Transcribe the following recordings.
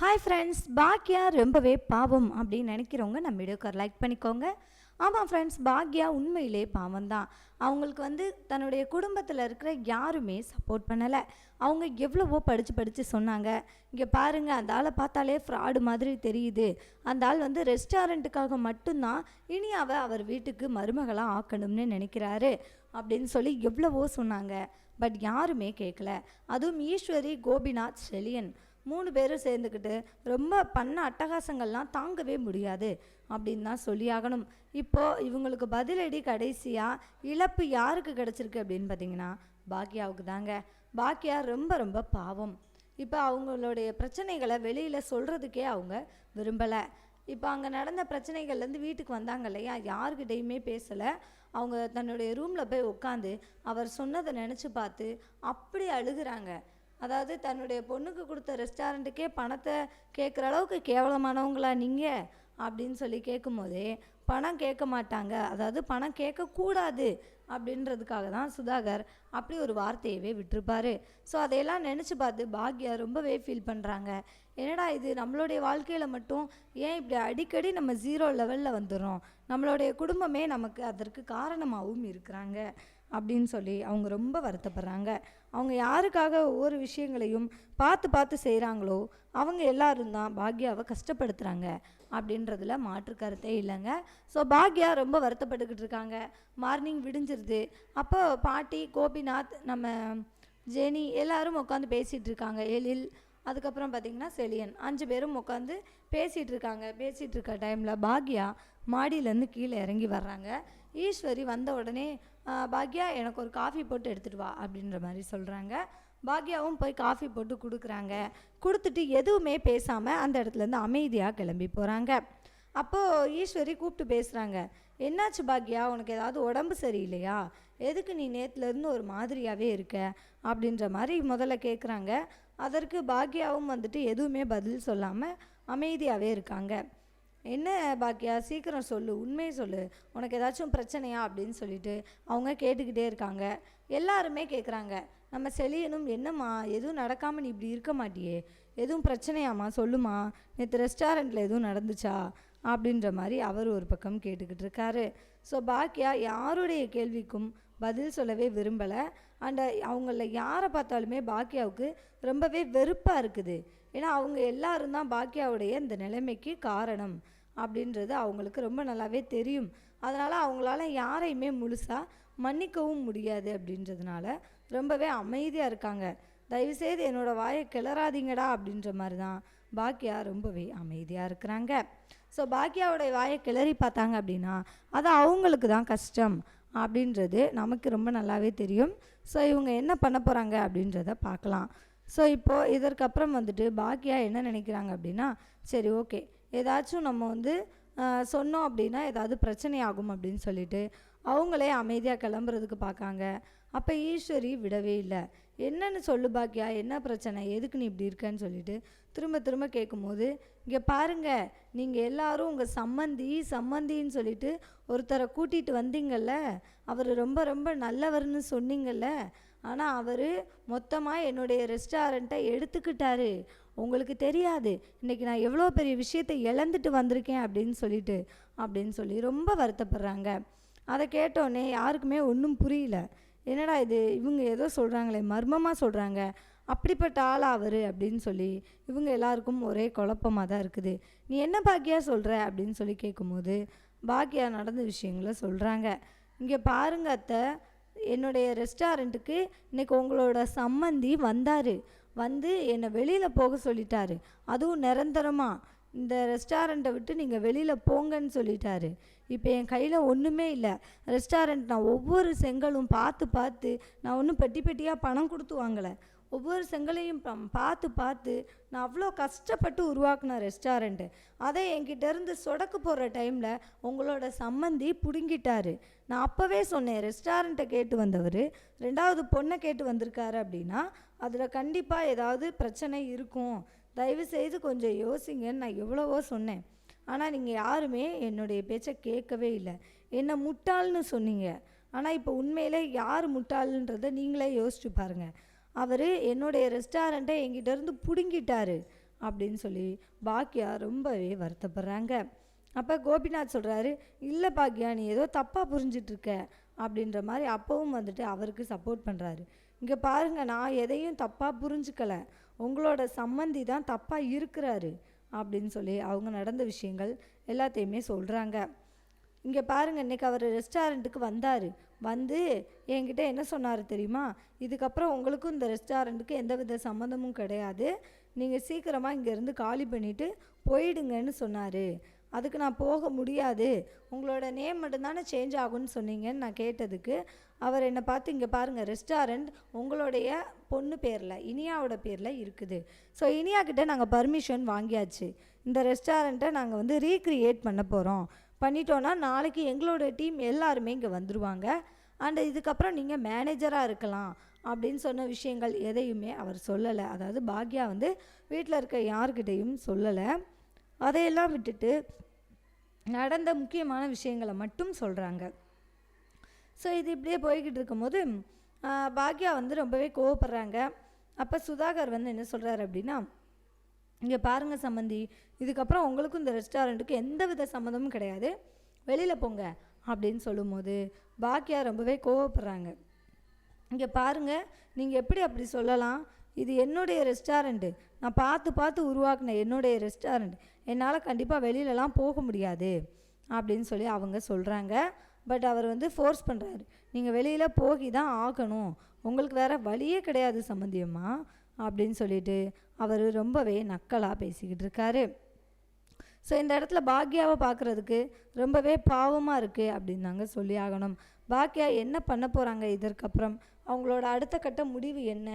Hi friends Bhagya ரொம்பவே பாவம் அப்படின்னு நினைக்கிறவங்க நம்ம வீடியோக்கு லைக் பண்ணிக்கோங்க. ஆமாம் ஃப்ரெண்ட்ஸ் பாக்யா உண்மையிலே பாவம் தான் அவங்களுக்கு வந்து தன்னுடைய குடும்பத்தில் இருக்கிற யாருமே சப்போர்ட் பண்ணலை. அவங்க எவ்வளவோ படித்து படித்து சொன்னாங்க. இங்கே பாருங்கள் அந்த ஆளை பார்த்தாலே ஃப்ராடு மாதிரி தெரியுது. அந்த ஆள் வந்து ரெஸ்டாரண்ட்டுக்காக மட்டும்தான் இனி அவ அவர் வீட்டுக்கு மருமகளாக ஆக்கணும்னு நினைக்கிறாரு அப்படின்னு சொல்லி எவ்வளவோ சொன்னாங்க. பட் யாருமே கேட்கல அதுவும் ஈஸ்வரி கோபிநாத் செலியன் மூணு பேரும் சேர்ந்துக்கிட்டு ரொம்ப பண்ண அட்டகாசங்கள்லாம் தாங்கவே முடியாது அப்படின்னு தான் சொல்லியாகணும். இப்போது இவங்களுக்கு பதிலடி கடைசியாக இழப்பு யாருக்கு கிடச்சிருக்கு அப்படின்னு பார்த்தீங்கன்னா பாக்யாவுக்கு தாங்க. பாக்யா ரொம்ப ரொம்ப பாவம். இப்போ அவங்களுடைய பிரச்சனைகளை வெளியில் சொல்கிறதுக்கே அவங்க விரும்பலை. இப்போ அங்கே நடந்த பிரச்சனைகள்லேருந்து வீட்டுக்கு வந்தாங்க இல்லையா? யாருக்கிட்டேயுமே பேசலை. அவங்க தன்னுடைய ரூமில் போய் உட்காந்து அவர் சொன்னதை நினச்சி பார்த்து அப்படி அழுகிறாங்க. அதாவது தன்னுடைய பொண்ணுக்கு கொடுத்த ரெஸ்டாரண்ட்டுக்கே பணத்தை கேட்குற அளவுக்கு கேவலமானவங்களா நீங்கள் அப்படின்னு சொல்லி கேட்கும்போதே பணம் கேட்க மாட்டாங்க. அதாவது பணம் கேட்கக்கூடாது அப்படின்றதுக்காக தான் சுதாகர் அப்படி ஒரு வார்த்தையவே விட்டுருப்பாரு. ஸோ அதையெல்லாம் நினச்சி பார்த்து பாக்யா ரொம்பவே ஃபீல் பண்ணுறாங்க என்னடா இது? நம்மளுடைய வாழ்க்கையில் மட்டும் ஏன் இப்படி அடிக்கடி நம்ம ஜீரோ லெவலில் வந்துடுறோம் நம்மளுடைய குடும்பமே நமக்கு அதற்கு காரணமாகவும் இருக்கிறாங்க அப்படின்னு சொல்லி அவங்க ரொம்ப வருத்தப்படுறாங்க. அவங்க யாருக்காக ஒவ்வொரு விஷயங்களையும் பார்த்து பார்த்து செய்கிறாங்களோ அவங்க எல்லாரும் தான் பாக்யாவை கஷ்டப்படுத்துகிறாங்க அப்படின்றதுல மாற்று கருத்தே இல்லைங்க. ஸோ பாக்யா ரொம்ப வருத்தப்பட்டுக்கிட்டு இருக்காங்க. மார்னிங் விடிஞ்சிருது. அப்போ பாட்டி கோபிநாத் நம்ம ஜெனி எல்லாரும் உட்காந்து பேசிகிட்டு இருக்காங்க. எழில் அதுக்கப்புறம் பார்த்திங்கன்னா செலியன். அஞ்சு பேரும் உட்காந்து பேசிகிட்டு இருக்காங்க. பேசிகிட்டு இருக்க டைமில் பாக்யா மாடியிலேருந்து கீழே இறங்கி வர்றாங்க. ஈஸ்வரி வந்த உடனே பாக்யா எனக்கு ஒரு காஃபி போட்டு எடுத்துகிட்டு வா அப்படின்ற மாதிரி சொல்கிறாங்க பாக்யாவும் போய் காஃபி போட்டு கொடுக்குறாங்க. கொடுத்துட்டு எதுவுமே பேசாமல் அந்த இடத்துலேருந்து அமைதியாக கிளம்பி போகிறாங்க அப்போது ஈஸ்வரி கூப்பிட்டு பேசுகிறாங்க என்னாச்சு பாக்யா? உனக்கு ஏதாவது உடம்பு சரியில்லையா? எதுக்கு நீ நேற்றுலேருந்து ஒரு மாதிரியாகவே இருக்க? அப்படின்ற மாதிரி முதல்ல கேட்குறாங்க அதற்கு பாக்யாவும் வந்துட்டு எதுவுமே பதில் சொல்லாமல் அமைதியாகவே இருக்காங்க. என்ன பாக்கியா? சீக்கிரம் சொல்லு உண்மையை சொல்லு. உனக்கு ஏதாச்சும் பிரச்சனையா? அப்படின்னு சொல்லிட்டு அவங்க கேட்டுக்கிட்டே இருக்காங்க. எல்லாருமே கேட்குறாங்க நம்ம செலியனும் என்னம்மா? எதுவும் நடக்காமல் நீ இப்படி இருக்க மாட்டியே. எதுவும் பிரச்சனையாம்மா? சொல்லுமா. நேற்று ரெஸ்டாரண்ட்டில் எதுவும் நடந்துச்சா? அப்படின்ற மாதிரி அவர் ஒரு பக்கம் கேட்டுக்கிட்டு இருக்காரு. ஸோ பாக்கியா யாருடைய கேள்விக்கும் பதில் சொல்லவே விரும்பலை. அண்ட் அவங்கள யாரை பார்த்தாலுமே பாக்கியாவுக்கு ரொம்பவே வெறுப்பாக இருக்குது. ஏன்னா அவங்க எல்லாரும் தான் பாக்கியாவுடைய இந்த நிலைமைக்கு காரணம் அப்படின்றது அவங்களுக்கு ரொம்ப நல்லாவே தெரியும். அதனால் அவங்களால யாரையுமே முழுசாக மன்னிக்கவும் முடியாது அப்படின்றதுனால ரொம்பவே அமைதியாக இருக்காங்க. தயவுசெய்து என்னோடய வாயை கிளறாதீங்கடா அப்படின்ற மாதிரி தான் பாக்கியா ரொம்பவே அமைதியாக இருக்கிறாங்க. ஸோ பாக்கியாவுடைய வாயை கிளறி பார்த்தாங்க அப்படின்னா அது அவங்களுக்கு தான் கஷ்டம் அப்படின்றது நமக்கு ரொம்ப நல்லாவே தெரியும். ஸோ இவங்க என்ன பண்ண போகிறாங்க அப்படின்றத பார்க்கலாம். ஸோ இப்போது இதற்கப்புறம் வந்துட்டு பாக்கியா என்ன நினைக்கிறாங்க அப்படின்னா சரி ஓகே ஏதாச்சும் நம்ம வந்து சொன்னோம் அப்படின்னா ஏதாவது பிரச்சனை ஆகும் அப்படின்னு சொல்லிட்டு அவங்களே அமைதியாக கிளம்புறதுக்கு பார்க்காங்க. அப்போ ஈஸ்வரி விடவே இல்லை. என்னன்னு சொல்லு பாக்கியா என்ன பிரச்சனை? எதுக்கு நீ இப்படி இருக்கன்னு சொல்லிட்டு திரும்ப திரும்ப கேட்கும்போது இங்கே பாருங்கள் நீங்கள் எல்லாரும் உங்கள் சம்மந்தி சம்மந்தின்னு சொல்லிட்டு ஒருத்தரை கூட்டிகிட்டு வந்தீங்கல்ல அவர் ரொம்ப ரொம்ப நல்லவர்னு சொன்னீங்கல்ல ஆனால் அவர் மொத்தமாக என்னுடைய ரெஸ்டாரண்ட்டை எடுத்துக்கிட்டாரு. உங்களுக்கு தெரியாது. இன்றைக்கி நான் எவ்வளோ பெரிய விஷயத்தை இழந்துட்டு வந்திருக்கேன் அப்படின்னு சொல்லிட்டு அப்படின்னு சொல்லி ரொம்ப வருத்தப்படுறாங்க. அதை கேட்டோன்னே யாருக்குமே ஒன்றும் புரியல. என்னடா இது? இவங்க ஏதோ சொல்கிறாங்களே மர்மமாக சொல்கிறாங்க அப்படிப்பட்ட ஆள் அவர் அப்படின்னு சொல்லி இவங்க எல்லாருக்கும் ஒரே குழப்பமாக தான் இருக்குது. நீ என்ன பாக்கியா சொல்கிற அப்படின்னு சொல்லி கேட்கும்போது பாக்கியா நடந்த விஷயங்களை சொல்கிறாங்க இங்கே பாருங்க அத்தை என்னுடைய ரெஸ்டாரண்ட்டுக்கு இன்னைக்கு உங்களோட சம்மந்தி வந்தார். வந்து என்னை வெளியில் போக சொல்லிட்டாரு. அதுவும் நிரந்தரமாக இந்த ரெஸ்டாரண்ட்டை விட்டு நீங்கள் வெளியில் போங்கன்னு சொல்லிட்டாரு. இப்போ என் கையில் ஒன்றுமே இல்லை. ரெஸ்டாரண்ட் நான் ஒவ்வொரு செங்கலும் பார்த்து பார்த்து நான் ஒன்றும் பெட்டி பெட்டியாக பணம் கொடுத்து வாங்கலை. ஒவ்வொரு செங்கலையும் பார்த்து பார்த்து நான் அவ்வளோ கஷ்டப்பட்டு உருவாக்கின ரெஸ்டாரண்ட்டு அதை என்கிட்டேருந்து சொடக்கு போடுற டைமில் உங்களோட சம்மந்தி பிடுங்கிட்டாரு. நான் அப்போவே சொன்னேன் ரெஸ்டாரண்ட்டை கேட்டு வந்தவர் ரெண்டாவது பொண்ணை கேட்டு வந்திருக்காரு அப்படின்னா அதில் கண்டிப்பாக ஏதாவது பிரச்சனை இருக்கும். தயவு செய்து கொஞ்சம் யோசிங்கன்னு நான் எவ்வளவோ சொன்னேன். ஆனால் நீங்கள் யாருமே என்னுடைய பேச்சை கேட்கவே இல்லை. என்னை முட்டாள்னு சொன்னீங்க. ஆனால் இப்போ உண்மையிலே யார் முட்டாளுன்றதை நீங்களே யோசிச்சு பாருங்கள் அவர் என்னுடைய ரெஸ்டாரண்ட்டை எங்கிட்ட இருந்து பிடுங்கிட்டாரு அப்படின்னு சொல்லி பாக்கியா ரொம்பவே வருத்தப்படுறாங்க. அப்போ கோபிநாத் சொல்கிறாரு இல்லை பாக்கியா நீ ஏதோ தப்பாக புரிஞ்சிட்ருக்க. அப்படின்ற மாதிரி அப்பவும் வந்துட்டு அவருக்கு சப்போர்ட் பண்ணுறாரு இங்கே பாருங்க நான் எதையும் தப்பாக புரிஞ்சுக்கலை. உங்களோட சம்மந்தி தான் தப்பாக இருக்கிறாரு அப்படின்னு சொல்லி அவங்க நடந்த விஷயங்கள் எல்லாத்தையுமே சொல்கிறாங்க இங்கே பாருங்க இன்னைக்கு அவர் ரெஸ்டாரண்ட்டுக்கு வந்தார். வந்து என்கிட்ட என்ன சொன்னார் தெரியுமா? இதுக்கப்புறம் உங்களுக்கும் இந்த ரெஸ்டாரண்ட்டுக்கு எந்தவித சம்மந்தமும் கிடையாது. நீங்கள் சீக்கிரமாக இங்கேருந்து காலி பண்ணிவிட்டு போயிடுங்கன்னு சொன்னார். அதுக்கு நான் போக முடியாது. உங்களோட நேம் மட்டும்தானே சேஞ்ச் ஆகும்னு சொன்னீங்கன்னு நான் கேட்டதுக்கு அவர் என்னை பார்த்து இங்கே பாருங்கள் ரெஸ்டாரண்ட் உங்களுடைய பொண்ணு பேரில் இனியாவோட பேரில் இருக்குது. ஸோ இனியா கிட்டே நாங்கள் பர்மிஷன் வாங்கியாச்சு. இந்த ரெஸ்டாரண்ட்டை நாங்கள் வந்து ரீக்ரியேட் பண்ண போகிறோம் பண்ணிட்டோன்னா நாளைக்கு எங்களோட டீம் எல்லாருமே இங்கே வந்துடுவாங்க அண்ட் இதுக்கப்புறம் நீங்கள் மேனேஜராக இருக்கலாம் அப்படின்னு சொன்ன விஷயங்கள் எதையுமே அவர் சொல்லலை. அதாவது பாக்யா வந்து வீட்டில் இருக்க யார்கிட்டையும் சொல்லலை. அதையெல்லாம் விட்டுட்டு நடந்த முக்கியமான விஷயங்களை மட்டும் சொல்கிறாங்க ஸோ இது இப்படியே போய்கிட்டு இருக்கும்போது பாக்யா வந்து ரொம்பவே கோவப்படுறாங்க. அப்போ சுதாகர் வந்து என்ன சொல்கிறாரு அப்படின்னா இங்கே பாருங்கள் சம்மந்தி இதுக்கப்புறம் உங்களுக்கும் இந்த ரெஸ்டாரண்ட்டுக்கு எந்த வித சம்மந்தமும் கிடையாது. வெளியில் போங்க அப்படின்னு சொல்லும்போது பாக்கியா ரொம்பவே கோவப்படுறாங்க. இங்கே பாருங்கள் நீங்கள் எப்படி அப்படி சொல்லலாம்? இது என்னுடைய ரெஸ்டாரண்ட்டு. நான் பார்த்து பார்த்து உருவாக்கினேன் என்னுடைய ரெஸ்டாரண்ட். என்னால் கண்டிப்பாக வெளியிலலாம் போக முடியாது அப்படின்னு சொல்லி அவங்க சொல்கிறாங்க பட் அவர் வந்து ஃபோர்ஸ் பண்ணுறாரு நீங்கள் வெளியில் போகி தான் ஆகணும். உங்களுக்கு வேற வழியே கிடையாது சம்மந்தியம்மா அப்படின்னு சொல்லிட்டு அவர் ரொம்பவே நக்கலாக பேசிக்கிட்டு இருக்காரு. ஸோ இந்த இடத்துல பாக்யாவை பார்க்குறதுக்கு ரொம்பவே பாவமாக இருக்குது அப்படின்னு தாங்க சொல்லி ஆகணும். பாக்யா என்ன பண்ண போகிறாங்க இதற்கப்புறம்? அவங்களோட அடுத்த கட்ட முடிவு என்ன?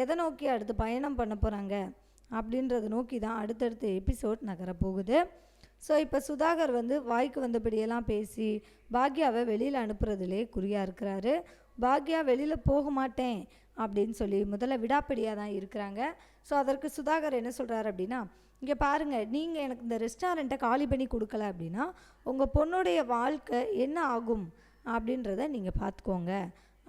எதை நோக்கி அடுத்து பயணம் பண்ண போகிறாங்க அப்படின்றத நோக்கி தான் அடுத்தடுத்த எபிசோட் நகரப்போகுது ஸோ இப்போ சுதாகர் வந்து வாய்க்கு வந்தபடியெல்லாம் பேசி பாக்யாவை வெளியில் அனுப்புறதுலே குறியாக இருக்கிறாரு. பாக்யா வெளியில் போக மாட்டேன். அப்படின்னு சொல்லி முதல்ல விடாப்பிடியாக தான் இருக்கிறாங்க. ஸோ அதற்கு சுதாகர் என்ன சொல்கிறாரு அப்படின்னா இங்கே பாருங்கள் நீங்கள் எனக்கு இந்த ரெஸ்டாரண்ட்டை காலி பண்ணி கொடுக்கல அப்படின்னா உங்கள் பொண்ணுடைய வாழ்க்கை என்ன ஆகும் அப்படின்றத நீங்கள் பார்த்துக்கோங்க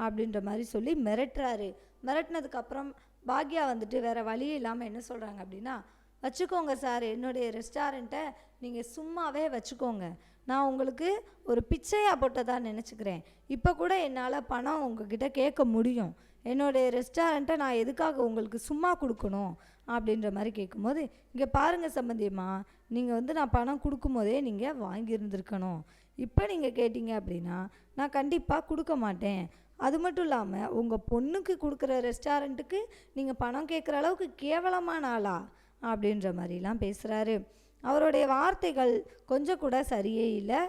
அப்படின்ற மாதிரி சொல்லி மிரட்டுறாரு. மிரட்டினதுக்கப்புறம் பாக்யா வந்துட்டு வேறு வழி இல்லாமல் என்ன சொல்கிறாங்க அப்படின்னா வச்சுக்கோங்க சார் என்னுடைய ரெஸ்டாரண்ட்டை நீங்கள் சும்மாவே வச்சுக்கோங்க. நான் உங்களுக்கு ஒரு பிச்சையாக போட்டதாக நினச்சிக்கிறேன். இப்போ கூட என்னால் பணம் உங்ககிட்ட கேட்க முடியும். என்னுடைய ரெஸ்டாரண்ட்டை நான் எதுக்காக உங்களுக்கு சும்மா கொடுக்கணும் அப்படின்ற மாதிரி கேட்கும்போது இங்கே பாருங்கள் சம்பந்தியம்மா நீங்கள் வந்து நான் பணம் கொடுக்கும்போதே நீங்கள் வாங்கியிருந்துருக்கணும். இப்போ நீங்கள் கேட்டீங்க அப்படின்னா நான் கண்டிப்பாக கொடுக்க மாட்டேன். அது மட்டும் இல்லாமல் உங்கள் பொண்ணுக்கு கொடுக்குற ரெஸ்டாரண்ட்டுக்கு நீங்கள் பணம் கேட்குற அளவுக்கு கேவலமான ஆளா? அப்படின்ற மாதிரிலாம் பேசுகிறாரு அவருடைய வார்த்தைகள் கொஞ்சம் கூட சரியே இல்லை.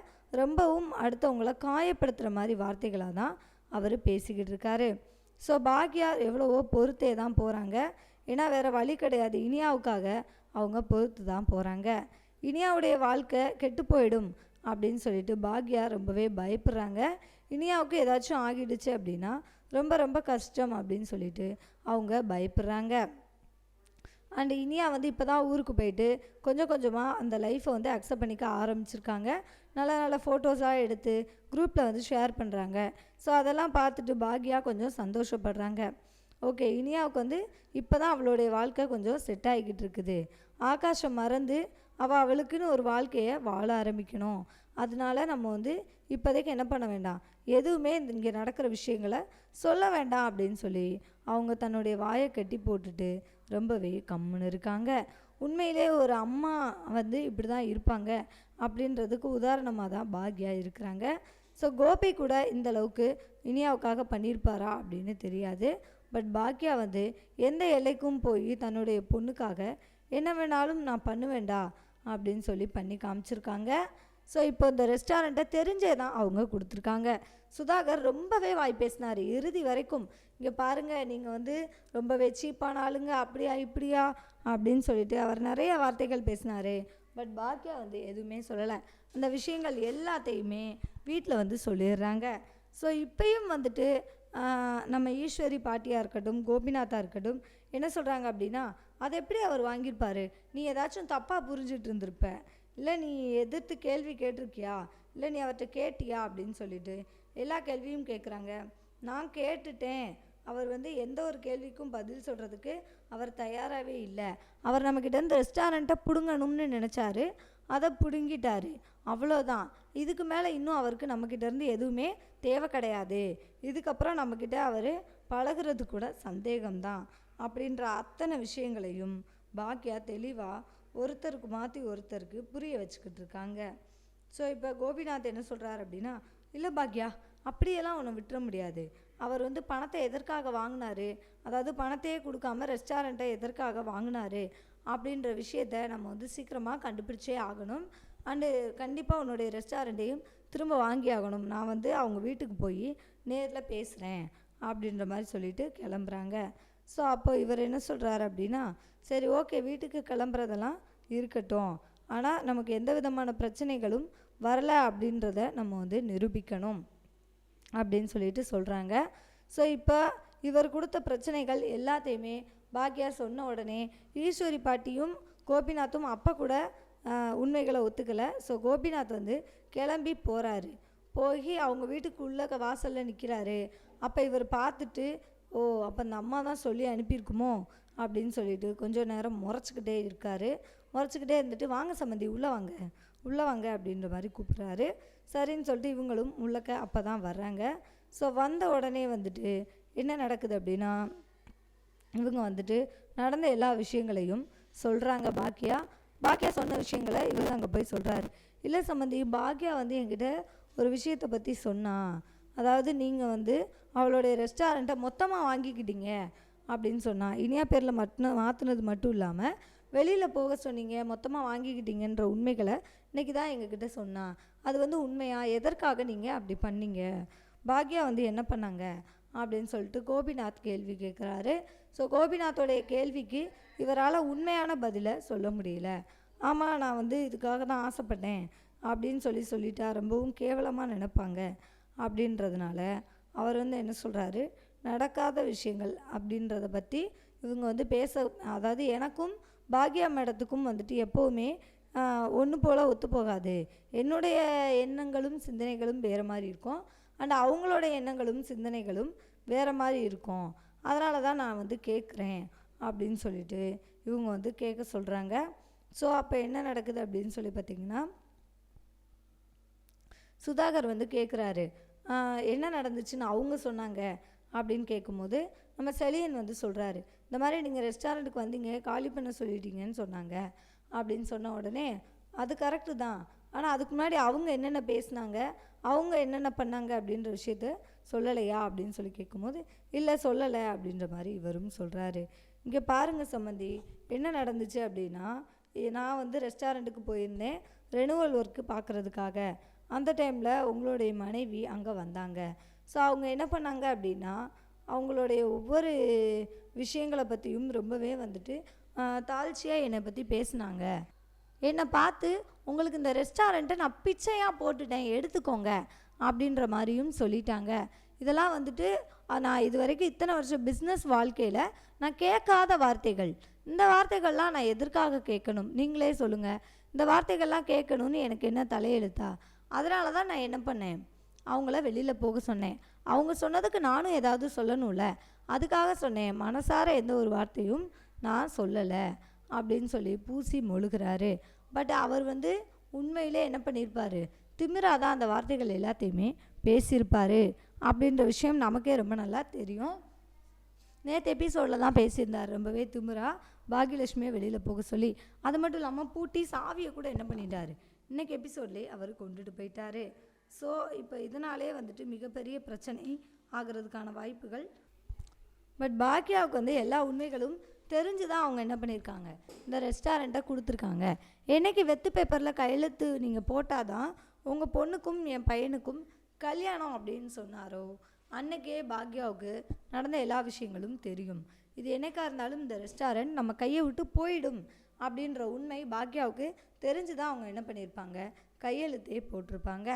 ரொம்பவும் அடுத்தவங்களை காயப்படுத்துகிற மாதிரி வார்த்தைகளாக தான் அவர் பேசிக்கிட்டு இருக்காரு. ஸோ பாக்யா எவ்வளவோ பொறுத்தே தான் போகிறாங்க ஏன்னா வேறு வழி கிடையாது. இனியாவுக்காக அவங்க பொறுத்து தான் போகிறாங்க இனியாவுடைய வாழ்க்கை கெட்டு போயிடும் அப்படின்னு சொல்லிட்டு பாக்யா ரொம்பவே பயப்படுறாங்க. இனியாவுக்கு ஏதாச்சும் ஆகிடுச்சு அப்படின்னா ரொம்ப ரொம்ப கஷ்டம் அப்படின்னு சொல்லிட்டு அவங்க பயப்படுறாங்க. அண்ட் இனியா வந்து இப்போ தான் ஊருக்கு போயிட்டு கொஞ்சம் கொஞ்சமாக அந்த லைஃப்பை வந்து அக்செப்ட் பண்ணிக்க ஆரம்பிச்சிருக்காங்க. நல்ல நல்ல ஃபோட்டோஸாக எடுத்து குரூப்பில் வந்து ஷேர் பண்ணுறாங்க ஸோ அதெல்லாம் பார்த்துட்டு பாக்யா கொஞ்சம் சந்தோஷப்படுறாங்க. ஓகே இனியாவுக்கு வந்து இப்போ தான் அவளுடைய வாழ்க்கை கொஞ்சம் செட் ஆகிக்கிட்டு இருக்குது. ஆகாஷம் மறந்து அவள் அவளுக்குன்னு ஒரு வாழ்க்கையை வாழ ஆரம்பிக்கணும். அதனால நம்ம வந்து இப்போதைக்கு என்ன பண்ண வேண்டாம்? எதுவுமே இங்கே நடக்கிற விஷயங்களை சொல்ல வேண்டாம் அப்படின்னு சொல்லி அவங்க தன்னுடைய வாயை கட்டி போட்டுட்டு ரொம்பவே கம்முன்னு இருக்காங்க. உண்மையிலே ஒரு அம்மா வந்து இப்படி தான் இருப்பாங்க அப்படின்றதுக்கு உதாரணமாக தான் பாக்யா இருக்கிறாங்க. ஸோ கோபி கூட இந்த அளவுக்கு இனியாவுக்காக பண்ணியிருப்பாரா அப்படின்னு தெரியாது. பட் பாக்யா வந்து எந்த எல்லைக்கும் போய் தன்னுடைய பொண்ணுக்காக என்ன வேணாலும் நான் பண்ணுவேண்டா அப்படின்னு சொல்லி பண்ணி காமிச்சிருக்காங்க. ஸோ இப்போ இந்த ரெஸ்டாரண்ட்டை தெரிஞ்சே தான் அவங்க கொடுத்துருக்காங்க. சுதாகர் ரொம்பவே வாய் பேசினார். இறுதி வரைக்கும் இங்கே பாருங்கள் நீங்கள் வந்து ரொம்பவே சீப்பான ஆளுங்க அப்படியா இப்படியா? அப்படின்னு சொல்லிட்டு அவர் நிறைய வார்த்தைகள் பேசினார். பட் பாக்கியா வந்து எதுவுமே சொல்லலை. அந்த விஷயங்கள் எல்லாத்தையுமே வீட்டில் வந்து சொல்லிடுறாங்க. ஸோ இப்பயும் வந்துட்டு நம்ம ஈஸ்வரி பாட்டியாக இருக்கட்டும் கோபிநாத்தாக இருக்கட்டும் என்ன சொல்கிறாங்க அப்படின்னா அதை எப்படி அவர் வாங்கியிருப்பார்? நீ ஏதாச்சும் தப்பாக புரிஞ்சிட்டு இருந்திருப்ப. இல்லை நீ எதிர்த்து கேள்வி கேட்டிருக்கியா? இல்லை நீ அவர்கிட்ட கேட்டியா? அப்படின்னு சொல்லிட்டு எல்லா கேள்வியும் கேட்குறாங்க நான் கேட்டுட்டேன். அவர் வந்து எந்த ஒரு கேள்விக்கும் பதில் சொல்கிறதுக்கு அவர் தயாராகவே இல்லை. அவர் நம்மக்கிட்ட இருந்து ரெஸ்டாரண்ட்டை பிடுங்கணும்னு நினச்சாரு. அதை பிடுங்கிட்டாரு. அவ்வளோதான். இதுக்கு மேலே இன்னும் அவருக்கு நம்மக்கிட்டேருந்து எதுவுமே தேவை கிடையாது. இதுக்கப்புறம் நம்மக்கிட்ட அவர் பழகுறது கூட சந்தேகம்தான். அப்படின்ற அத்தனை விஷயங்களையும் பாக்கியா தெளிவாக ஒருத்தருக்கு மாற்றி ஒருத்தருக்கு புரிய வச்சுக்கிட்டு இருக்காங்க. ஸோ இப்போ கோபிநாத் என்ன சொல்கிறார் அப்படின்னா இல்லை பாக்யா அப்படியெல்லாம் உன்னை விட்டுற முடியாது. அவர் வந்து பணத்தை எதற்காக வாங்கினாரு? அதாவது பணத்தையே கொடுக்காம ரெஸ்டாரண்ட்டை எதற்காக வாங்கினாரு? அப்படின்ற விஷயத்த நம்ம வந்து சீக்கிரமாக கண்டுபிடிச்சே ஆகணும். அண்டு கண்டிப்பாக உன்னுடைய ரெஸ்டாரண்ட்டையும் திரும்ப வாங்கி ஆகணும். நான் வந்து அவங்க வீட்டுக்கு போய் நேரில் பேசுகிறேன் அப்படின்ற மாதிரி சொல்லிட்டு கிளம்புறாங்க. ஸோ அப்போ இவர் என்ன சொல்கிறாரு அப்படின்னா சரி ஓகே வீட்டுக்கு கிளம்புறதெல்லாம் இருக்கட்டும். ஆனால் நமக்கு எந்த விதமான பிரச்சனைகளும் வரலை அப்படின்றத நம்ம வந்து நிரூபிக்கணும் அப்படின்னு சொல்லிட்டு சொல்கிறாங்க ஸோ இப்போ இவர் கொடுத்த பிரச்சனைகள் எல்லாத்தையுமே பாக்யா சொன்ன உடனே ஈஸ்வரி பாட்டியும் கோபிநாத்தும் அப்போ கூட உண்மைகளை ஒத்துக்கலை. ஸோ கோபிநாத் வந்து கிளம்பி போகிறாரு போய் அவங்க வீட்டுக்கு உள்ள நிற்கிறாரு அப்போ இவர் பார்த்துட்டு ஓ அப்போ அந்த அம்மா தான் சொல்லி அனுப்பியிருக்குமோ? அப்படின்னு சொல்லிட்டு கொஞ்சம் நேரம் முறைச்சிக்கிட்டே இருக்காரு. முறைச்சிக்கிட்டே இருந்துட்டு வாங்க சம்மந்தி உள்ளே வாங்க. உள்ளே வாங்க அப்படின்ற மாதிரி கூப்பிட்றாரு. சரின்னு சொல்லிட்டு இவங்களும் உள்ளக்க அப்போ தான் வர்றாங்க. ஸோ வந்த உடனே வந்துட்டு என்ன நடக்குது அப்படின்னா இவங்க வந்துட்டு நடந்த எல்லா விஷயங்களையும் சொல்கிறாங்க பாக்கியா பாக்கியா சொன்ன விஷயங்களை இவர் அங்கே போய் சொல்கிறாரு இல்லை சம்மந்தி பாக்கியா வந்து என்கிட்ட ஒரு விஷயத்தை பற்றி சொன்னா அதாவது நீங்கள் வந்து அவளுடைய ரெஸ்டாரண்ட்டை மொத்தமாக வாங்கிக்கிட்டீங்க அப்படின்னு சொன்னால் இனியா பேரில் மட்டும் மாற்றினது மட்டும் இல்லாமல் வெளியில் போக சொன்னீங்க மொத்தமாக வாங்கிக்கிட்டீங்கன்ற உண்மைகளை இன்றைக்கி தான் எங்ககிட்ட சொன்னா. அது வந்து உண்மையாக எதற்காக நீங்கள் அப்படி பண்ணீங்க? பாக்யா வந்து என்ன பண்ணாங்க? அப்படின்னு சொல்லிட்டு கோபிநாத் கேள்வி கேட்குறாரு ஸோ கோபிநாத்தோடைய கேள்விக்கு இவரால் உண்மையான பதிலை சொல்ல முடியல. ஆமாம் நான் வந்து இதுக்காக தான் ஆசைப்பட்டேன் அப்படின்னு சொல்லி சொல்லிட்டா ரொம்பவும் கேவலமாக நினைப்பாங்க அப்படின்றதுனால அவர் வந்து என்ன சொல்கிறாரு நடக்காத விஷயங்கள் அப்படின்றத பற்றி இவங்க வந்து பேச அதாவது எனக்கும் பாக்யா மேடத்துக்கும் வந்துட்டு எப்போவுமே ஒன்று போல் ஒத்து போகாது. என்னுடைய எண்ணங்களும் சிந்தனைகளும் வேறு மாதிரி இருக்கும். அண்ட் அவங்களோட எண்ணங்களும் சிந்தனைகளும் வேறு மாதிரி இருக்கும். அதனால தான் நான் வந்து கேட்குறேன் அப்படின்னு சொல்லிட்டு இவங்க வந்து கேட்க சொல்கிறாங்க ஸோ அப்போ என்ன நடக்குது அப்படின்னு சொல்லி பார்த்தீங்கன்னா சுதாகர் வந்து கேட்குறாரு என்ன நடந்துச்சுன்னு அவங்க சொன்னாங்க அப்படின்னு கேட்கும்போது நம்ம செலியன் வந்து சொல்கிறாரு இந்த மாதிரி நீங்கள் ரெஸ்டாரண்ட்டுக்கு வந்தீங்க காலி பண்ண சொல்லிட்டீங்கன்னு சொன்னாங்க அப்படின்னு சொன்ன உடனே அது கரெக்டு தான். ஆனால் அதுக்கு முன்னாடி அவங்க என்னென்ன பேசுனாங்க அவங்க என்னென்ன பண்ணாங்க அப்படின்ற விஷயத்த சொல்லலையா அப்படின்னு சொல்லி கேட்கும்போது இல்லை சொல்லலை அப்படின்ற மாதிரி இவரும் சொல்கிறாரு இங்கே பாருங்கள் சம்மந்தி என்ன நடந்துச்சு அப்படின்னா நான் வந்து ரெஸ்டாரண்ட்டுக்கு போயிருந்தேன் ரெனுவல் ஒர்க்கு பார்க்குறதுக்காக அந்த டைமில் உங்களுடைய மனைவி அங்கே வந்தாங்க. ஸோ அவங்க என்ன பண்ணாங்க அப்படின்னா அவங்களுடைய ஒவ்வொரு விஷயங்களை பற்றியும் ரொம்பவே வந்துட்டு தாழ்ச்சியாக என்னை பற்றி பேசினாங்க. என்னை பார்த்து உங்களுக்கு இந்த ரெஸ்டாரண்ட்டை நான் பிச்சையாக போட்டுட்டேன் எடுத்துக்கோங்க அப்படின்ற மாதிரியும் சொல்லிட்டாங்க. இதெல்லாம் வந்துட்டு நான் இது வரைக்கும் இத்தனை வருஷம் பிஸ்னஸ் வாழ்க்கையில் நான் கேட்காத வார்த்தைகள். இந்த வார்த்தைகள்லாம் நான் எதற்காக கேட்கணும்? நீங்களே சொல்லுங்கள் இந்த வார்த்தைகள்லாம் கேட்கணும்னு எனக்கு என்ன தலையெழுத்தா? அதனால தான் நான் என்ன பண்ணேன்? அவங்கள வெளியில் போக சொன்னேன். அவங்க சொன்னதுக்கு நானும் ஏதாவது சொல்லணும்ல? அதுக்காக சொன்னேன் மனசார எந்த ஒரு வார்த்தையும் நான் சொல்லலை அப்படின்னு சொல்லி பூசி மொழுகிறாரு. பட் அவர் வந்து உண்மையிலே என்ன பண்ணியிருப்பார் திமிரா தான் அந்த வார்த்தைகள் எல்லாத்தையுமே பேசியிருப்பார். அப்படின்ற விஷயம் நமக்கே ரொம்ப நல்லா தெரியும். நேற்று எபிசோடில் தான் பேசியிருந்தார் ரொம்பவே திமிரா பாகியலட்சுமியை வெளியில் போக சொல்லி. அது மட்டும் இல்லாமல் பூட்டி சாவியை கூட என்ன பண்ணிட்டாரு? இன்றைக்கி எபிசோட்லேயே அவர் கொண்டுட்டு போயிட்டாரு. ஸோ இப்போ இதனாலே வந்துட்டு மிகப்பெரிய பிரச்சனை ஆகிறதுக்கான வாய்ப்புகள். பட் பாக்கியாவுக்கு வந்து எல்லா உண்மைகளும் தெரிஞ்சு தான் அவங்க என்ன பண்ணியிருக்காங்க இந்த ரெஸ்டாரண்ட்டை கொடுத்துருக்காங்க. என்னைக்கு வெத்து பேப்பரில் கையெழுத்து நீங்கள் போட்டால் தான் உங்கள் பொண்ணுக்கும் என் பையனுக்கும் கல்யாணம் அப்படின்னு சொன்னாரோ? அன்னைக்கே பாக்யாவுக்கு நடந்த எல்லா விஷயங்களும் தெரியும். இது என்னைக்கா இருந்தாலும் இந்த ரெஸ்டாரண்ட் நம்ம கையை விட்டு போயிடும் அப்படின்ற உண்மை பாக்யாவுக்கு தெரிஞ்சு தான் அவங்க என்ன பண்ணியிருப்பாங்க கையெழுத்தே போட்டிருப்பாங்க.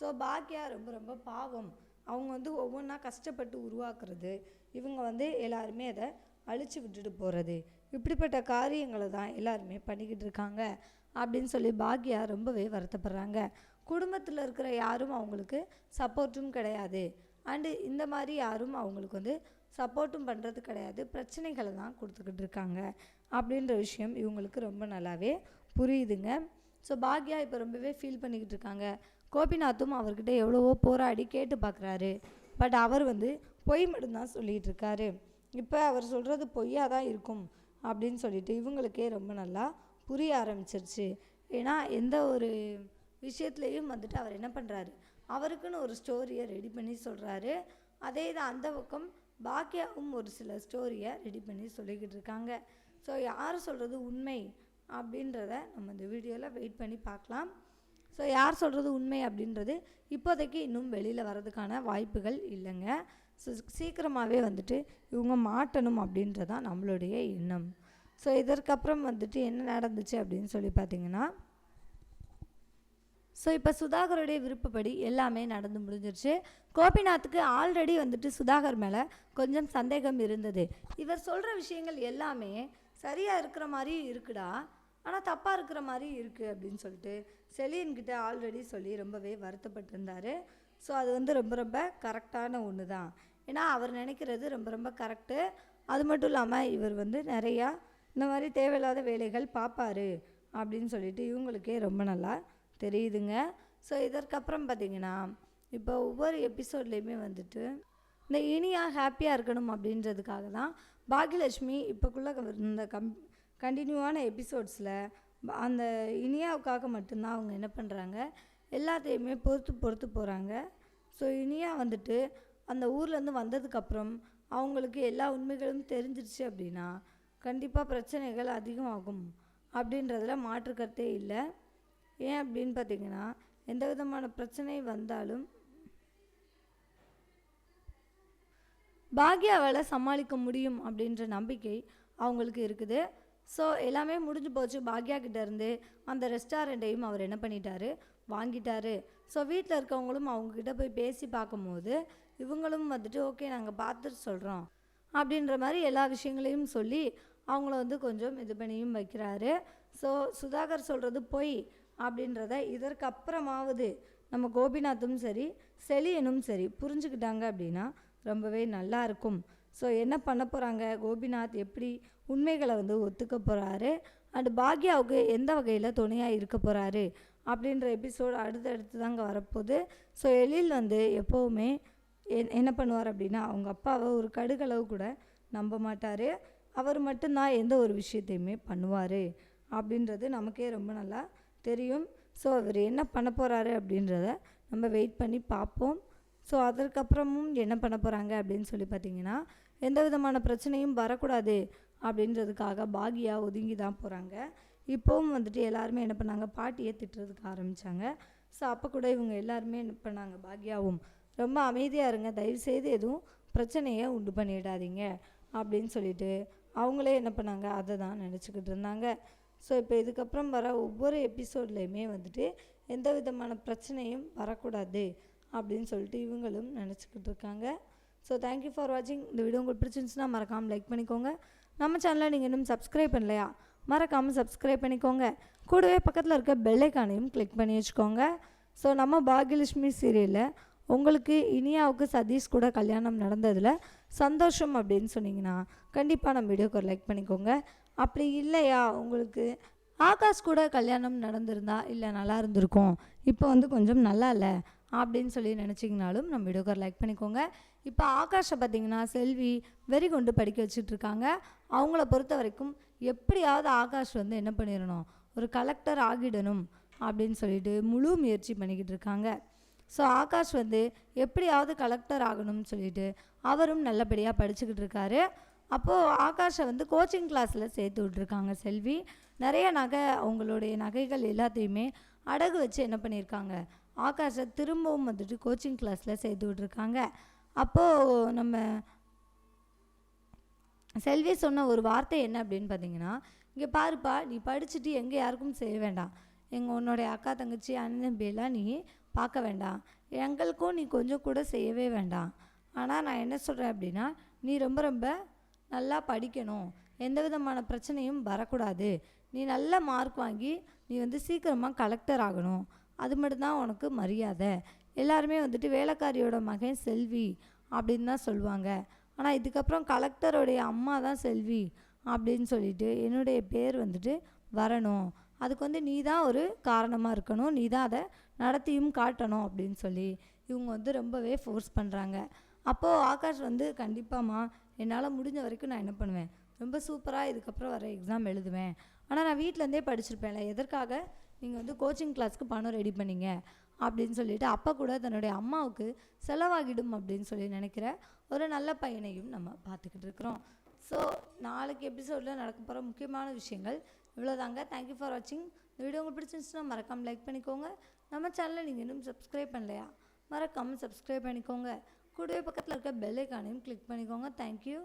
ஸோ பாக்யா ரொம்ப ரொம்ப பாவம். அவங்க வந்து ஒவ்வொன்றா கஷ்டப்பட்டு உருவாக்குறது. இவங்க வந்து எல்லாருமே அதை அழிச்சு விட்டுட்டு போகிறது இப்படிப்பட்ட காரியங்களை தான் எல்லாருமே பண்ணிக்கிட்டு இருக்காங்க. அப்படின்னு சொல்லி பாக்யா ரொம்பவே வருத்தப்படுறாங்க. குடும்பத்தில் இருக்கிற யாரும் அவங்களுக்கு சப்போர்ட்டும் கிடையாது. அண்டு இந்த மாதிரி யாரும் அவங்களுக்கு வந்து சப்போர்ட்டும் பண்ணுறது கிடையாது. பிரச்சனைகளை தான் கொடுத்துக்கிட்டு இருக்காங்க. அப்படின்ற விஷயம் இவங்களுக்கு ரொம்ப நல்லாவே புரியுதுங்க. ஸோ பாக்யா இப்போ ரொம்பவே ஃபீல் பண்ணிக்கிட்டு இருக்காங்க. கோபிநாத்தும் அவர்கிட்ட எவ்வளவோ போராடி கேட்டு பார்க்குறாரு பட் அவர் வந்து பொய் மட்டும்தான் சொல்லிகிட்டு இருக்காரு இப்போ அவர் சொல்கிறது பொய்யாக தான் இருக்கும் அப்படின்னு சொல்லிட்டு இவங்களுக்கே ரொம்ப நல்லா புரிய ஆரம்பிச்சிருச்சு. ஏன்னா எந்த ஒரு விஷயத்துலேயும் வந்துட்டு அவர் என்ன பண்ணுறாரு அவருக்குன்னு ஒரு ஸ்டோரியை ரெடி பண்ணி சொல்கிறாரு அதே தான் அந்த பக்கம் பாக்கியாவும் ஒரு சில ஸ்டோரியை ரெடி பண்ணி சொல்லிக்கிட்டு இருக்காங்க ஸோ யார் சொல்கிறது உண்மை அப்படின்றத நம்ம இந்த வீடியோவில் வெயிட் பண்ணி பார்க்கலாம் ஸோ யார் சொல்கிறது உண்மை அப்படின்றது இப்போதைக்கு இன்னும் வெளியில் வர்றதுக்கான வாய்ப்புகள் இல்லைங்க. ஸோ சீக்கிரமாகவே வந்துட்டு இவங்க மாட்டணும் அப்படின்றதான் நம்மளுடைய எண்ணம். ஸோ இதற்கப்புறம் வந்துட்டு என்ன நடந்துச்சு அப்படின்னு சொல்லி பார்த்தீங்கன்னா ஸோ இப்போ சுதாகருடைய விருப்பப்படி எல்லாமே நடந்து முடிஞ்சிருச்சு. கோபிநாத்துக்கு ஆல்ரெடி வந்துட்டு சுதாகர் மேலே கொஞ்சம் சந்தேகம் இருந்தது. இவர் சொல்கிற விஷயங்கள் எல்லாமே சரியாக இருக்கிற மாதிரி இருக்குடா. ஆனால் தப்பாக இருக்கிற மாதிரி இருக்குது அப்படின்னு சொல்லிட்டு செலியன்கிட்ட ஆல்ரெடி சொல்லி ரொம்பவே வருத்தப்பட்டிருந்தாரு. ஸோ அது வந்து ரொம்ப ரொம்ப கரெக்டான ஒன்று தான் ஏன்னா அவர் நினைக்கிறது ரொம்ப ரொம்ப கரெக்டு அது மட்டும் இல்லாமல் இவர் வந்து நிறையா இந்த மாதிரி தேவையில்லாத வேலைகள் பார்ப்பாரு அப்படின்னு சொல்லிட்டு இவங்களுக்கே ரொம்ப நல்லா தெரியுதுங்க. ஸோ இதற்கப்புறம் பார்த்தீங்கன்னா இப்போ ஒவ்வொரு எபிசோட்லேயுமே வந்துட்டு இந்த இனியாக ஹாப்பியாக இருக்கணும் அப்படின்றதுக்காக தான் பாக்யலட்சுமி இப்போக்குள்ளே இந்த கம் கண்டினியூவான எபிசோட்ஸில் அந்த இனியாவுக்காக மட்டும்தான் அவங்க என்ன பண்ணுறாங்க எல்லாத்தையுமே பொறுத்து பொறுத்து போகிறாங்க ஸோ இனியா வந்துட்டு அந்த ஊர்லேருந்து வந்ததுக்கப்புறம் அவங்களுக்கு எல்லா உண்மைகளும் தெரிஞ்சிருச்சு அப்படின்னா கண்டிப்பாக பிரச்சனைகள் அதிகமாகும் அப்படின்றதுல மாற்று கருத்தே இல்லை. ஏன் அப்படின்னு பார்த்தீங்கன்னா எந்த விதமான பிரச்சனை வந்தாலும் பாக்யாவால் சமாளிக்க முடியும் அப்படின்ற நம்பிக்கை அவங்களுக்கு இருக்குது. ஸோ எல்லாமே முடிஞ்சு போச்சு. பாக்யா கிட்டேருந்து அந்த ரெஸ்டாரண்ட்டையும் அவர் என்ன பண்ணிட்டாரு? வாங்கிட்டாரு. ஸோ வீட்டில் இருக்கவங்களும் அவங்கக்கிட்ட போய் பேசி பார்க்கும்போது இவங்களும் வந்துட்டு ஓகே நாங்கள் பார்த்துட்டு சொல்கிறோம் அப்படின்ற மாதிரி எல்லா விஷயங்களையும் சொல்லி அவங்கள வந்து கொஞ்சம் இது பண்ணியும் வைக்கிறாரு. ஸோ சுதாகர் சொல்கிறது பொய் அப்படின்றத இதற்கு அப்புறமாவது நம்ம கோபிநாத்தும் சரி செலியனும் சரி புரிஞ்சுக்கிட்டாங்க அப்படின்னா ரொம்பவே நல்லா இருக்கும். ஸோ என்ன பண்ண போகிறாங்க கோபிநாத் எப்படி உண்மைகளை வந்து ஒத்துக்க போகிறாரு அண்டு பாக்யாவுக்கு எந்த வகையில் துணையாக இருக்க போகிறாரு அப்படின்ற எபிசோடு அடுத்தடுத்து தாங்க வரப்போகுது. ஸோ எழில் வந்து எப்போவுமே என் என்ன பண்ணுவார் அப்படின்னா அவங்க அப்பாவை ஒரு கடுகளவு கூட நம்ப மாட்டார். அவர் மட்டும்தான் எந்த ஒரு விஷயத்தையுமே பண்ணுவார் அப்படின்றது நமக்கே ரொம்ப நல்லா தெரியும். ஸோ அவர் என்ன பண்ண போகிறாரு அப்படின்றத நம்ம வெயிட் பண்ணி பார்ப்போம். ஸோ அதற்கப்புறமும் என்ன பண்ண போகிறாங்க அப்படின்னு சொல்லி பார்த்தீங்கன்னா எந்த விதமான பிரச்சனையும் வரக்கூடாது. அப்படின்றதுக்காக பாகியா ஒதுங்கி தான் போகிறாங்க இப்போவும் வந்துட்டு எல்லாருமே என்ன பண்ணாங்க? பாட்டியை திட்டுறதுக்கு ஆரம்பித்தாங்க ஸோ அப்போ கூட இவங்க எல்லாருமே என்ன பண்ணாங்க? பாக்யாவும் ரொம்ப அமைதியாக இருங்க. தயவுசெய்து எதுவும் பிரச்சனையை உண்டு பண்ணிடாதீங்க. அப்படின்னு சொல்லிட்டு அவங்களே என்ன பண்ணாங்க? அதை தான் நினச்சிக்கிட்டு இருந்தாங்க. ஸோ இப்போ இதுக்கப்புறம் வர ஒவ்வொரு எபிசோட்லேயுமே வந்துட்டு எந்த விதமான பிரச்சனையும் வரக்கூடாது அப்படின்னு சொல்லிட்டு இவங்களும் நினச்சிக்கிட்டு இருக்காங்க. ஸோ தேங்க்யூ ஃபார் வாட்சிங் இந்த வீடியோ உங்களுக்கு பிடிச்சிருந்துச்சுன்னா மறக்காமல் லைக் பண்ணிக்கோங்க. நம்ம சேனலை நீங்கள் இன்னும் சப்ஸ்கிரைப் பண்ணலையா? மறக்காமல் சப்ஸ்கிரைப் பண்ணிக்கோங்க. கூடவே பக்கத்தில் இருக்க பெல்லைக்கானையும் கிளிக் பண்ணி வச்சுக்கோங்க. ஸோ நம்ம பாகியலட்சுமி சீரியலில் உங்களுக்கு இனியாவுக்கு சதீஷ் கூட கல்யாணம் நடந்ததில் சந்தோஷம் அப்படின்னு சொன்னீங்கன்னா கண்டிப்பாக நம்ம வீடியோக்கு ஒரு லைக் பண்ணிக்கோங்க. அப்படி இல்லையா? உங்களுக்கு ஆகாஷ் கூட கல்யாணம் நடந்திருந்தா இல்லை நல்லா இருந்திருக்கும். இப்போ வந்து கொஞ்சம் நல்லா இல்லை. அப்படின்னு சொல்லி நினச்சிங்கனாலும் நம்ம வீடியோக்கு லைக் பண்ணிக்கோங்க. இப்போ ஆகாஷை பார்த்தீங்கன்னா செல்வி வெறி கொண்டு படிக்க வச்சுட்டு இருக்காங்க அவங்கள பொறுத்த வரைக்கும் எப்படியாவது ஆகாஷ் வந்து என்ன பண்ணிடணும்? ஒரு கலெக்டர் ஆகிடணும் அப்படின்னு சொல்லிட்டு முழு முயற்சி பண்ணிக்கிட்டு இருக்காங்க ஸோ ஆகாஷ் வந்து எப்படியாவது கலெக்டர் ஆகணும்னு சொல்லிட்டு அவரும் நல்லபடியாக படிச்சுக்கிட்டு இருக்காரு அப்போது ஆகாஷை வந்து கோச்சிங் கிளாஸில் சேர்த்து விட்ருக்காங்க செல்வி. நிறைய நகை அவங்களுடைய நகைகள் எல்லாத்தையுமே அடகு வச்சு என்ன பண்ணியிருக்காங்க? ஆகாஷை திரும்பவும் வந்துட்டு கோச்சிங் கிளாஸில் சேர்த்து விட்ருக்காங்க அப்போது நம்ம செல்வி சொன்ன ஒரு வார்த்தை என்ன அப்படின்னு பார்த்தீங்கன்னா இங்கே பாருப்பா நீ படிச்சுட்டு எங்கே யாருக்கும் செய்ய வேண்டாம். எங்கள் உன்னோடைய அக்கா தங்கச்சி அண்ணன் தம்பியெல்லாம் நீ பார்க்க வேண்டாம். எங்களுக்கும் நீ கொஞ்சம் கூட செய்யவே வேண்டாம். ஆனால் நான் என்ன சொல்கிறேன் அப்படின்னா நீ ரொம்ப ரொம்ப நல்லா படிக்கணும். எந்த விதமான பிரச்சனையும் வரக்கூடாது. நீ நல்ல மார்க் வாங்கி நீ வந்து சீக்கிரமாக கலெக்டர் ஆகணும். அது மட்டும்தான் உனக்கு மரியாதை. எல்லாருமே வந்துட்டு வேலைக்காரியோட மகன் செல்வி அப்படின்னு தான் சொல்லுவாங்க. ஆனால் இதுக்கப்புறம் கலெக்டருடைய அம்மா தான் செல்வி அப்படின்னு சொல்லிட்டு என்னுடைய பேர் வந்துட்டு வரணும். அதுக்கு வந்து நீ தான் ஒரு காரணமாக இருக்கணும். நீ தான் அதை நடத்தியும் காட்டணும் அப்படின்னு சொல்லி இவங்க வந்து ரொம்பவே ஃபோர்ஸ் பண்ணுறாங்க அப்போது ஆகாஷ் வந்து கண்டிப்பாம்மா என்னால் முடிஞ்ச வரைக்கும் நான் என்ன பண்ணுவேன்? ரொம்ப சூப்பராக இதுக்கப்புறம் வர எக்ஸாம் எழுதுவேன். ஆனால் நான் வீட்டிலேருந்தே படிச்சிருப்பேன்ல எதற்காக நீங்கள் வந்து கோச்சிங் கிளாஸ்க்கு பணம் ரெடி பண்ணிங்க அப்படின்னு சொல்லிட்டு அப்பா கூட தன்னுடைய அம்மாவுக்கு செலவாகிடும் அப்படின்னு சொல்லி நினைக்கிற ஒரு நல்ல பையனையும் நம்ம பார்த்துக்கிட்டு இருக்கிறோம். ஸோ நாளைக்கு எபிசோடில் நடக்க போகிற முக்கியமான விஷயங்கள் இவ்வளோதாங்க தேங்க்யூ ஃபார் வாட்சிங் இந்த வீடியோ உங்களுக்கு பிடிச்சிருந்துச்சுன்னா மறக்காமல் லைக் பண்ணிக்கோங்க. நம்ம சேனலை நீங்கள் இன்னும் சப்ஸ்கிரைப் பண்ணலையா? மறக்காமல் சப்ஸ்கிரைப் பண்ணிக்கோங்க. கூடவே பக்கத்தில் இருக்க பெல் ஐக்கானையும் கிளிக் பண்ணிக்கோங்க. தேங்க்யூ